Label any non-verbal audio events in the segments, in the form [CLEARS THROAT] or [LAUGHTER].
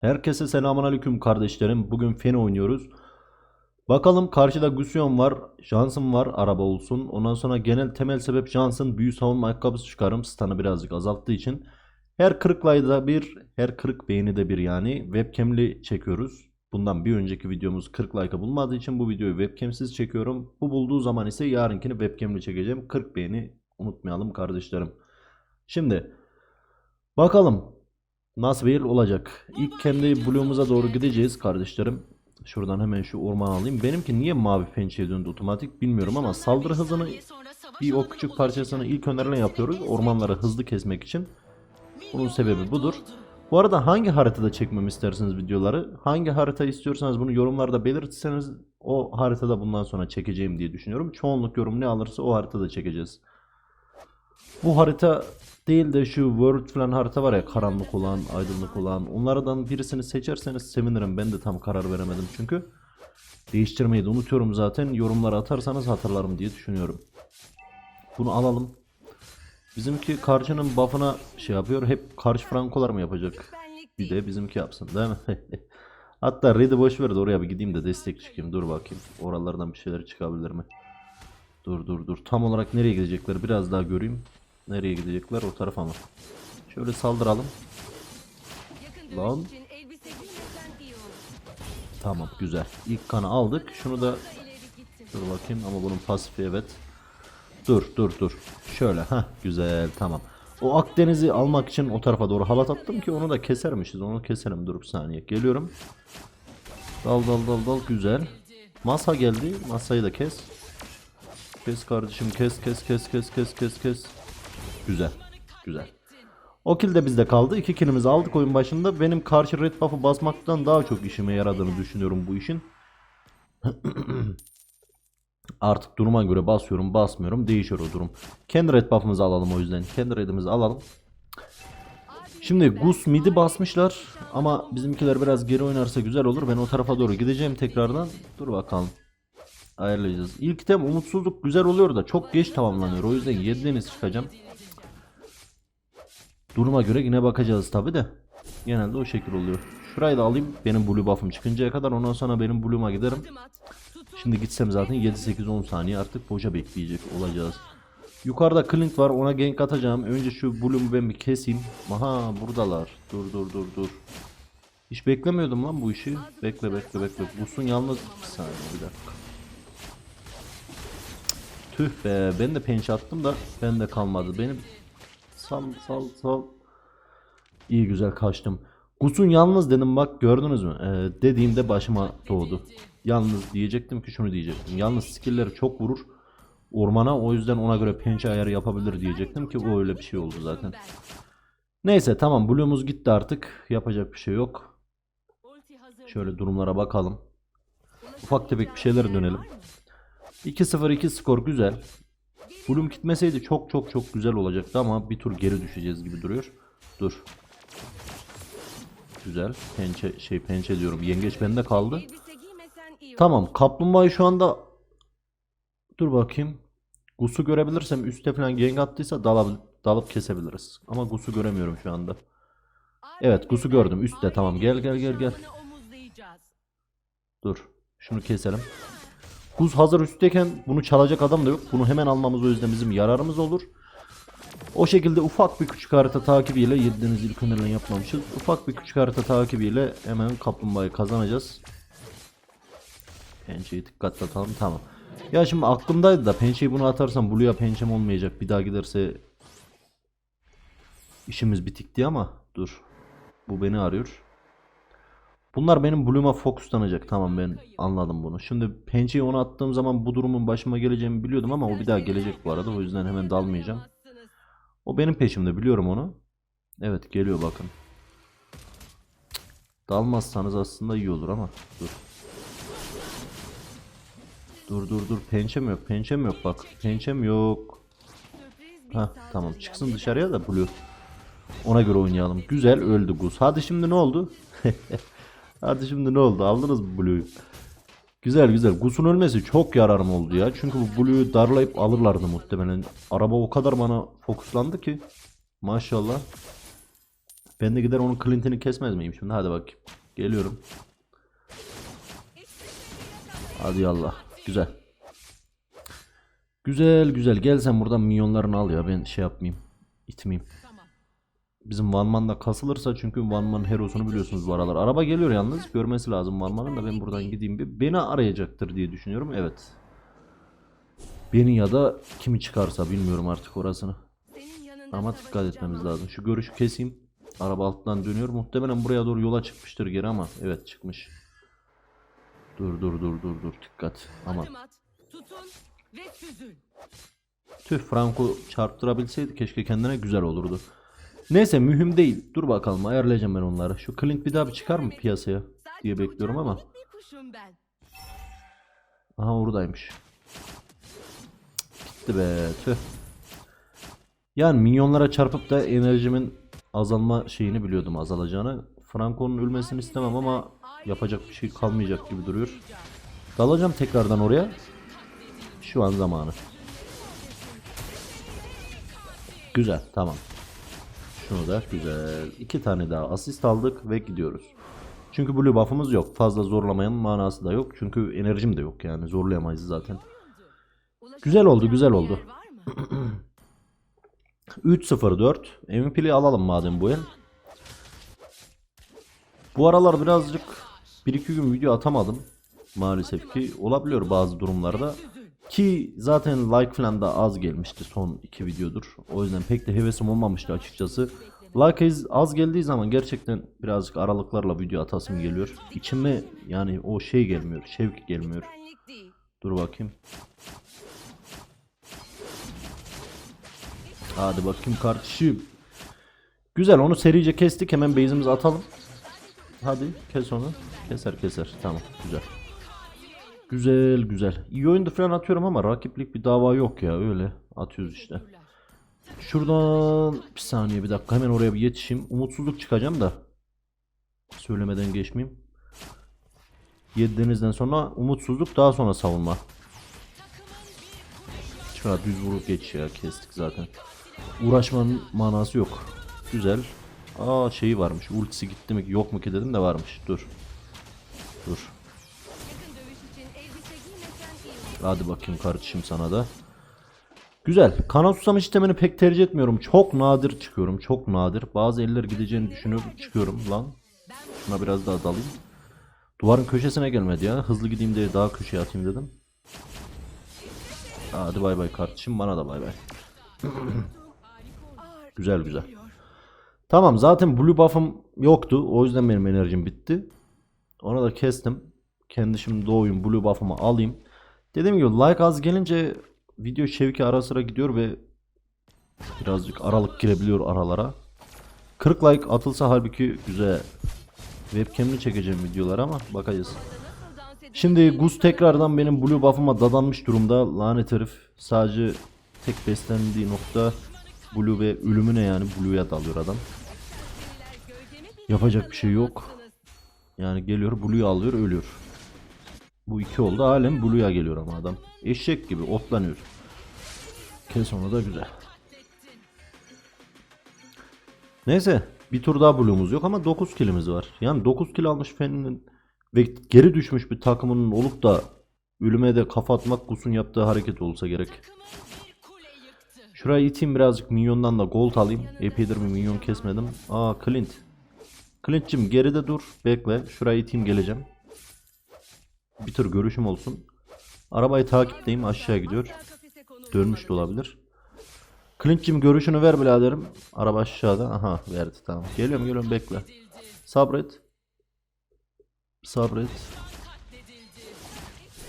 Herkese selamünaleyküm kardeşlerim. Bugün Fen oynuyoruz. Bakalım karşıda Gusion var, Johnson var araba olsun. Ondan sonra genel temel sebep Johnson büyü savunma ayakkabısı çıkarım. Stun'ı birazcık azalttığı için. Her 40 like'da bir, her 40 beğeni de bir yani webcam'li çekiyoruz. Bundan bir önceki videomuz 40 like'ı bulmadığı için bu videoyu webcam'siz çekiyorum. Bu bulduğu zaman ise yarınkini webcam'li çekeceğim. 40 beğeni unutmayalım kardeşlerim. Şimdi bakalım Bir olacak? İlk kendi bloğumuza doğru gideceğiz kardeşlerim. Şuradan hemen şu orman alayım. Benimki niye mavi pençeye döndü otomatik bilmiyorum ama saldırı hızını bir o küçük parçasını ilk önerilen yapıyoruz. Ormanları hızlı kesmek için. Bunun sebebi budur. Bu arada hangi haritada çekmemi istersiniz videoları? Hangi harita istiyorsanız bunu yorumlarda belirtirseniz o haritada bundan sonra çekeceğim diye düşünüyorum. Çoğunluk yorum ne alırsa o haritada çekeceğiz. Bu harita değil de şu World falan harita var ya karanlık olan, aydınlık olan. Onlardan birisini seçerseniz sevinirim. Ben de tam karar veremedim çünkü. Değiştirmeyi de unutuyorum zaten. Yorumlara atarsanız hatırlarım diye düşünüyorum. Bunu alalım. Bizimki karşının buff'ına şey yapıyor. Hep karşı frankolar mı yapacak? Bir de bizimki yapsın değil mi? [LAUGHS] Hatta Red'i boş ver de oraya bir gideyim de destek çıkayım. Dur bakayım. Oralardan bir şeyler çıkabilir mi? Dur dur dur. Tam olarak nereye gidecekler biraz daha göreyim. Nereye gidecekler o tarafa mı? Şöyle saldıralım. Lan. Tamam güzel. İlk kanı aldık. Şunu da dur bakayım ama bunun pasifi evet. Dur dur dur. Şöyle ha güzel tamam. O Akdeniz'i almak için o tarafa doğru halat attım ki onu da kesermişiz. Onu keserim dur bir saniye. Geliyorum. Dal dal dal dal güzel. Masa geldi. Masayı da kes. Kes kardeşim kes kes kes kes kes kes kes. Güzel. Güzel. O kill de bizde kaldı. İki killimizi aldık oyun başında. Benim karşı red buff'ı basmaktan daha çok işime yaradığını düşünüyorum bu işin. [CLEARS THROAT] Artık duruma göre basıyorum basmıyorum değişir o durum. Kendi red buff'ımızı alalım o yüzden. Kendi red'imizi alalım. Şimdi Gus midi basmışlar ama bizimkiler biraz geri oynarsa güzel olur. Ben o tarafa doğru gideceğim tekrardan. Dur bakalım. Ayarlayacağız. İlk tem umutsuzluk güzel oluyor da çok geç tamamlanıyor. O yüzden 7 deniz çıkacağım. Duruma göre yine bakacağız tabi de. Genelde o şekil oluyor. Şurayı da alayım benim blue buff'ım çıkıncaya kadar. Ondan sonra benim blue'uma giderim. Şimdi gitsem zaten 7-8-10 saniye artık boşa bekleyecek olacağız. Yukarıda Clint var ona gank atacağım. Önce şu blue'umu ben bir keseyim. Aha buradalar. Dur dur dur dur. Hiç beklemiyordum lan bu işi. Bekle bekle bekle. Busun yalnız bir saniye bir dakika. Tüh be ben de penç attım da ben de kalmadı. Benim sal sal sal. İyi güzel kaçtım. Gusun yalnız dedim bak gördünüz mü? Ee, dediğimde başıma doğdu. Yalnız diyecektim ki şunu diyecektim. Yalnız skill'leri çok vurur ormana o yüzden ona göre pençe ayarı yapabilir diyecektim ki o öyle bir şey oldu zaten. Neyse tamam Blue'umuz gitti artık. Yapacak bir şey yok. Şöyle durumlara bakalım. Ufak tefek bir şeylere dönelim. 2-0-2 skor güzel. Bloom gitmeseydi çok çok çok güzel olacaktı ama bir tur geri düşeceğiz gibi duruyor. Dur. Güzel. Pençe şey pençe diyorum. Yengeç bende kaldı. Tamam. Kaplumbağayı şu anda dur bakayım. Gus'u görebilirsem üstte falan gank attıysa dalıp, dalıp kesebiliriz. Ama Gus'u göremiyorum şu anda. Evet Gus'u gördüm. Üstte tamam. Gel gel gel gel. Dur. Şunu keselim. Guz hazır üstteyken bunu çalacak adam da yok. Bunu hemen almamız o yüzden bizim yararımız olur. O şekilde ufak bir küçük harita takibiyle 7 deniz ilk yapmamışız. Ufak bir küçük harita takibiyle hemen kaplumbağayı kazanacağız. Pençeyi dikkatli atalım tamam. Ya şimdi aklımdaydı da pençeyi bunu atarsam Blue'ya pençem olmayacak. Bir daha giderse işimiz bitikti ama dur. Bu beni arıyor. Bunlar benim Bloom'a fokuslanacak. Tamam ben anladım bunu. Şimdi pençeyi ona attığım zaman bu durumun başıma geleceğimi biliyordum ama o bir daha gelecek bu arada. O yüzden hemen dalmayacağım. O benim peşimde biliyorum onu. Evet geliyor bakın. Dalmazsanız aslında iyi olur ama dur. Dur dur dur pençem yok pençem yok bak pençem yok. Ha tamam çıksın dışarıya da Blue. Ona göre oynayalım. Güzel öldü Gus. Hadi şimdi ne oldu? [LAUGHS] Hadi şimdi ne oldu? Aldınız mı Blue'yu? Güzel güzel. Gus'un ölmesi çok yararım oldu ya. Çünkü bu Blue'yu darlayıp alırlardı muhtemelen. Araba o kadar bana fokuslandı ki. Maşallah. Ben de gider onun Clint'ini kesmez miyim şimdi? Hadi bak. Geliyorum. Hadi Allah. Güzel. Güzel güzel. Gel sen buradan milyonlarını al ya. Ben şey yapmayayım. İtmeyeyim. Bizim Van Man da kasılırsa çünkü Van Man herosunu biliyorsunuz bu aralar. Araba geliyor yalnız. Görmesi lazım Van Man'ın da ben buradan gideyim bir. Beni arayacaktır diye düşünüyorum. Evet. Beni ya da kimi çıkarsa bilmiyorum artık orasını. Ama dikkat etmemiz lazım. Şu görüşü keseyim. Araba alttan dönüyor. Muhtemelen buraya doğru yola çıkmıştır geri ama evet çıkmış. Dur dur dur dur dur dikkat. Aman. Tüh Franco çarptırabilseydi keşke kendine güzel olurdu. Neyse mühim değil. Dur bakalım ayarlayacağım ben onları. Şu Clint bir daha bir çıkar mı piyasaya diye bekliyorum ama. Aha oradaymış. Gitti be tüh. Yani minyonlara çarpıp da enerjimin azalma şeyini biliyordum azalacağını. Franco'nun ölmesini istemem ama yapacak bir şey kalmayacak gibi duruyor. Dalacağım tekrardan oraya. Şu an zamanı. Güzel tamam. Şunu güzel. İki tane daha asist aldık ve gidiyoruz. Çünkü blue buff'ımız yok. Fazla zorlamayanın manası da yok. Çünkü enerjim de yok yani zorlayamayız zaten. Güzel oldu, güzel oldu. Yer var mı? 3-0-4. MVP'li alalım madem bu el. Bu aralar birazcık 1-2 gün video atamadım. Maalesef ki olabiliyor bazı durumlarda. Ki zaten like falan da az gelmişti son iki videodur. O yüzden pek de hevesim olmamıştı açıkçası. Like az- geldiği zaman gerçekten birazcık aralıklarla video atasım geliyor. İçime yani o şey gelmiyor, şevk gelmiyor. Dur bakayım. Hadi bakayım kardeşim. Güzel onu serice kestik. Hemen base'imizi atalım. Hadi kes onu. Keser keser. Tamam güzel. Güzel güzel. İyi oyunda falan atıyorum ama rakiplik bir dava yok ya öyle. Atıyoruz işte. Şuradan bir saniye bir dakika hemen oraya bir yetişeyim. Umutsuzluk çıkacağım da. Söylemeden geçmeyeyim. 7 denizden sonra umutsuzluk daha sonra savunma. Şuna düz vurup geç ya kestik zaten. Uğraşmanın manası yok. Güzel. Aa şeyi varmış. Ultisi gitti mi yok mu ki dedim de varmış. Dur. Dur. Hadi bakayım kardeşim sana da. Güzel. Kanat susamış istemeni pek tercih etmiyorum. Çok nadir çıkıyorum. Çok nadir. Bazı eller gideceğini düşünüp çıkıyorum lan. Şuna biraz daha dalayım. Duvarın köşesine gelmedi ya. Hızlı gideyim diye daha köşeye atayım dedim. Hadi bay bay kardeşim. Bana da bay bay. [CLEARS THROAT] güzel güzel. Tamam zaten blue buff'ım yoktu. O yüzden benim enerjim bitti. Onu da kestim. Kendi şimdi doğuyum blue buff'ımı alayım. Dediğim gibi like az gelince video şevki ara sıra gidiyor ve birazcık aralık girebiliyor aralara. 40 like atılsa halbuki güzel. Webcam'li çekeceğim videolar ama bakacağız. Şimdi Gus tekrardan benim blue buff'ıma dadanmış durumda. Lanet herif sadece tek beslendiği nokta blue ve ölümüne yani blue'ya dalıyor adam. Yapacak bir şey yok. Yani geliyor blue'yu alıyor ölüyor. Bu iki oldu halen blue'ya geliyor ama adam. Eşek gibi otlanıyor. Kes onu da güzel. Neyse bir tur daha blue'umuz yok ama 9 killimiz var. Yani 9 kill almış Fen'in ve geri düşmüş bir takımının olup da ölüme de kafa atmak Gus'un yaptığı hareket olsa gerek. Şurayı iteyim birazcık minyondan da gold alayım. Epeydir bir minyon kesmedim. Aa Clint. Clint'cim geride dur. Bekle. Şurayı iteyim geleceğim. Bir tür görüşüm olsun. Arabayı takipteyim aşağı gidiyor. Dönmüş de olabilir. Clint'cim görüşünü ver biraderim. Araba aşağıda. Aha verdi tamam. Geliyorum geliyorum bekle. Sabret. Sabret.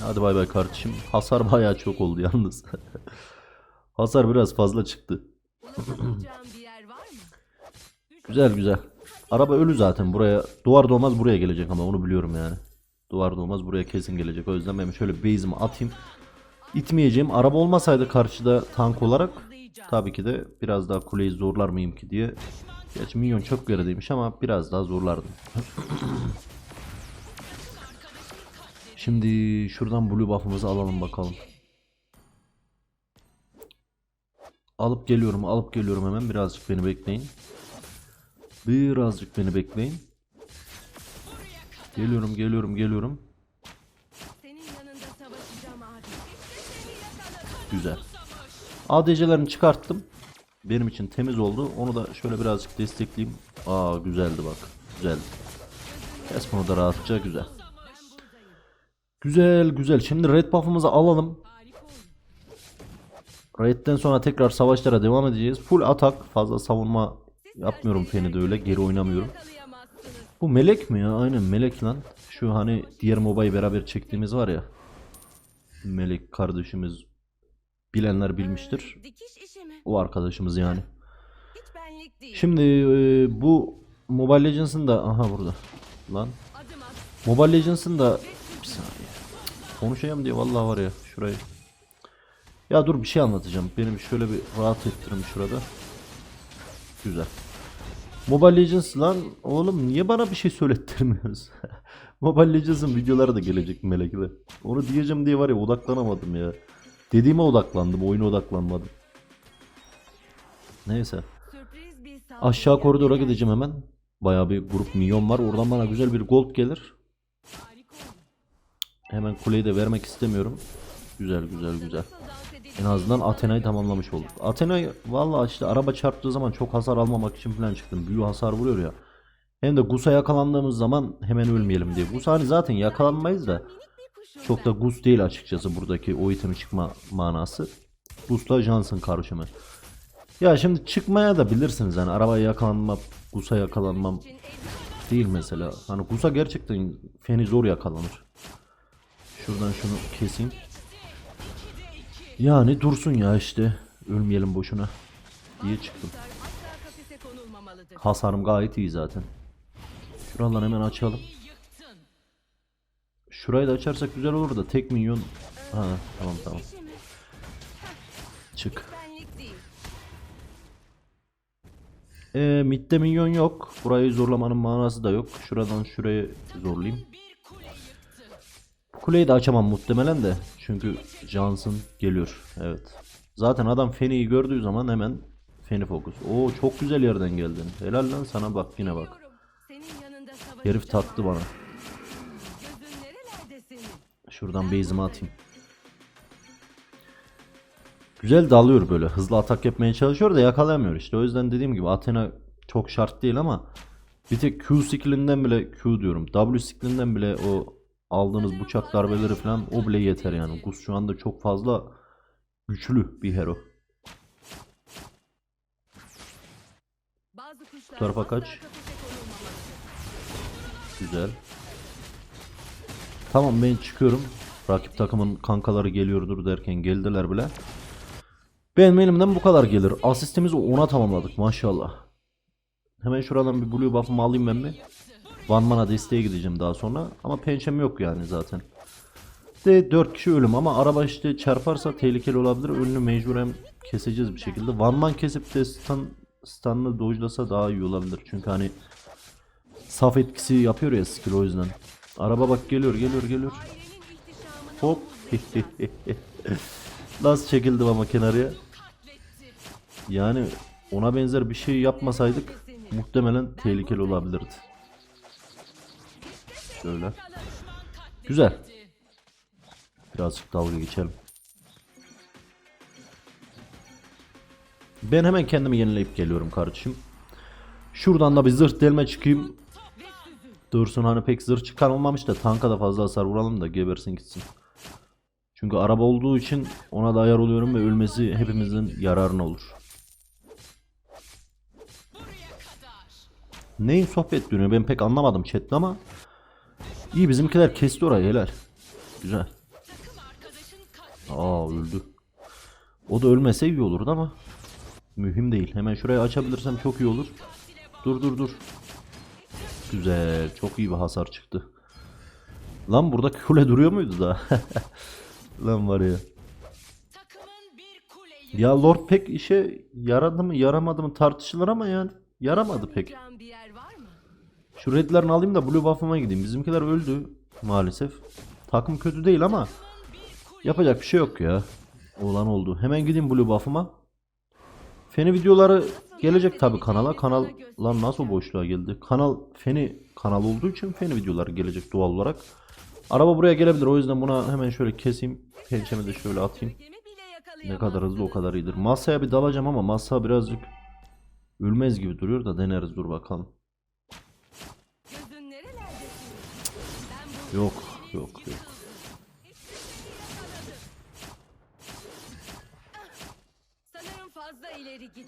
Hadi bay bay kardeşim. Hasar bayağı çok oldu yalnız. [LAUGHS] Hasar biraz fazla çıktı. Güzel güzel. Araba ölü zaten buraya. Duvar doğmaz buraya gelecek ama onu biliyorum yani. Duvar doğmaz buraya kesin gelecek. O yüzden ben şöyle base'imi atayım. İtmeyeceğim. Araba olmasaydı karşıda tank olarak tabii ki de biraz daha kuleyi zorlar mıyım ki diye. Gerçi minyon çok gerideymiş ama biraz daha zorlardım. Şimdi şuradan blue buff'ımızı alalım bakalım. Alıp geliyorum, alıp geliyorum hemen. Birazcık beni bekleyin. Birazcık beni bekleyin. Geliyorum, geliyorum, geliyorum. Senin yanında savaşacağım abi. Güzel. ADC'lerini çıkarttım. Benim için temiz oldu. Onu da şöyle birazcık destekleyeyim. Aa güzeldi bak. Güzeldi. Kes bunu da rahatça güzel. Güzel güzel. Şimdi red buff'ımızı alalım. Red'den sonra tekrar savaşlara devam edeceğiz. Full atak. Fazla savunma yapmıyorum Feni de öyle. Geri oynamıyorum. Bu melek mi ya? Aynen melek lan. Şu hani diğer mobayı beraber çektiğimiz var ya. Melek kardeşimiz. Bilenler bilmiştir. O arkadaşımız yani. Şimdi e, bu Mobile Legends'ın da aha burada. Lan. Mobile Legends'ın da bir saniye. Konuşayım diye vallahi var ya şurayı. Ya dur bir şey anlatacağım. Benim şöyle bir rahat ettirin şurada. Güzel. Mobile Legends lan oğlum niye bana bir şey söylettirmiyoruz? [LAUGHS] Mobile Legends'ın videoları da gelecek melekle. Onu diyeceğim diye var ya odaklanamadım ya. Dediğime odaklandım, oyuna odaklanmadım. Neyse. Aşağı koridora gideceğim hemen. Bayağı bir grup minyon var. Oradan bana güzel bir gold gelir. Hemen kuleyi de vermek istemiyorum. Güzel güzel güzel. En azından Athena'yı tamamlamış olduk. Athena'yı valla işte araba çarptığı zaman çok hasar almamak için falan çıktım. Büyü hasar vuruyor ya. Hem de Gus'a yakalandığımız zaman hemen ölmeyelim diye. Gus hani zaten yakalanmayız da. Çok da Gus değil açıkçası buradaki o itemi çıkma manası. Gus'la Johnson karışımı. Ya şimdi çıkmaya da bilirsiniz hani arabaya yakalanmam, Gus'a yakalanmam değil mesela. Hani Gus'a gerçekten feni zor yakalanır. Şuradan şunu keseyim. Yani dursun ya işte. Ölmeyelim boşuna. diye çıktım. Hasarım gayet iyi zaten. Şuraları hemen açalım. Şurayı da açarsak güzel olur da tek minyon. Ha tamam tamam. Çık. Ee, midde minyon yok. Burayı zorlamanın manası da yok. Şuradan şuraya zorlayayım. Kuleyi de açamam muhtemelen de. Çünkü Johnson geliyor. Evet. Zaten adam Feni'yi gördüğü zaman hemen Feni fokus. Oo çok güzel yerden geldin. Helal lan sana bak yine bak. Herif taktı bana. Şuradan base'imi atayım. Güzel dalıyor böyle. Hızlı atak yapmaya çalışıyor da yakalayamıyor işte. O yüzden dediğim gibi Athena çok şart değil ama bir tek Q skillinden bile Q diyorum. W skillinden bile o aldığınız bıçak darbeleri falan o bile yeter yani. Gus şu anda çok fazla güçlü bir hero. Bu tarafa kaç. Güzel. Tamam ben çıkıyorum. Rakip takımın kankaları geliyordur derken geldiler bile. Benim elimden bu kadar gelir. Asistimizi 10'a tamamladık maşallah. Hemen şuradan bir blue buff'ımı alayım ben bir. One mana desteğe gideceğim daha sonra. Ama pençem yok yani zaten. De 4 kişi ölüm ama araba işte çarparsa tehlikeli olabilir. Önünü mecburen keseceğiz bir şekilde. One man kesip de stun, stun'lı dodge'lasa daha iyi olabilir. Çünkü hani saf etkisi yapıyor ya skill o yüzden. Araba bak geliyor geliyor geliyor. Hop. [LAUGHS] Nasıl çekildim ama kenarıya. Yani ona benzer bir şey yapmasaydık muhtemelen tehlikeli olabilirdi. Şöyle. Güzel. Birazcık dalga geçelim. Ben hemen kendimi yenileyip geliyorum kardeşim. Şuradan da bir zırh delme çıkayım. Dursun hani pek zırh çıkarılmamış da tanka da fazla hasar vuralım da gebersin gitsin. Çünkü araba olduğu için ona da ayar oluyorum ve ölmesi hepimizin yararına olur. Neyin sohbet dönüyor ben pek anlamadım chatte ama iyi bizimkiler kesti orayı helal. Güzel. Aa öldü. O da ölmese iyi olurdu ama mühim değil. Hemen şurayı açabilirsem çok iyi olur. Dur dur dur. Güzel. Çok iyi bir hasar çıktı. Lan burada kule duruyor muydu da? [LAUGHS] Lan var ya. Ya Lord pek işe yaradı mı yaramadı mı tartışılır ama yani yaramadı pek. Can bir yer var mı? Şu redlerini alayım da blue buff'ıma gideyim. Bizimkiler öldü maalesef. Takım kötü değil ama yapacak bir şey yok ya. Olan oldu. Hemen gideyim blue buff'ıma. Feni videoları gelecek tabi kanala. Kanal lan nasıl boşluğa geldi? Kanal Feni kanal olduğu için Feni videoları gelecek doğal olarak. Araba buraya gelebilir. O yüzden buna hemen şöyle keseyim. Pençemi de şöyle atayım. Ne kadar hızlı o kadar iyidir. Masaya bir dalacağım ama masa birazcık ölmez gibi duruyor da deneriz dur bakalım. Gözün nerelerde senin? Ben bu Yok yok yok.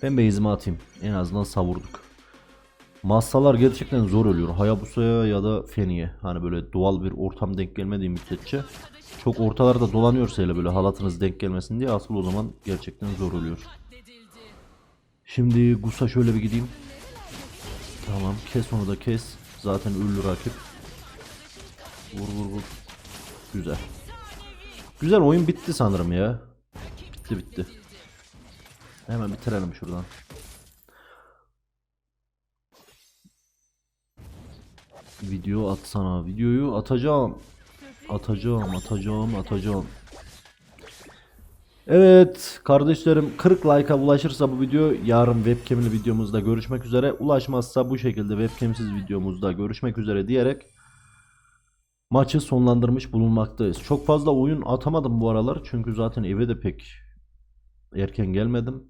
Ben base'imi atayım. En azından savurduk. Masalar gerçekten zor ölüyor. Hayabusa'ya ya da Feni'ye. Hani böyle doğal bir ortam denk gelmediği müddetçe. Çok ortalarda dolanıyorsa hele böyle halatınız denk gelmesin diye asıl o zaman gerçekten zor oluyor. Şimdi Gus'a şöyle bir gideyim. Tamam kes onu da kes. Zaten ölü rakip. Vur vur vur. Güzel. Güzel oyun bitti sanırım ya. Bitti bitti. Hemen bitirelim şuradan. Video atsana. Videoyu atacağım. Atacağım, atacağım, atacağım. Evet kardeşlerim 40 like'a ulaşırsa bu video yarın webcam'li videomuzda görüşmek üzere. Ulaşmazsa bu şekilde webcam'siz videomuzda görüşmek üzere diyerek maçı sonlandırmış bulunmaktayız. Çok fazla oyun atamadım bu aralar çünkü zaten eve de pek erken gelmedim.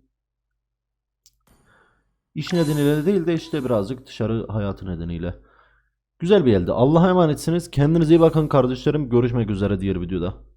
İş nedeniyle de değil de işte birazcık dışarı hayatı nedeniyle. Güzel bir eldi. Allah'a emanetsiniz. Kendinize iyi bakın kardeşlerim. Görüşmek üzere diğer videoda.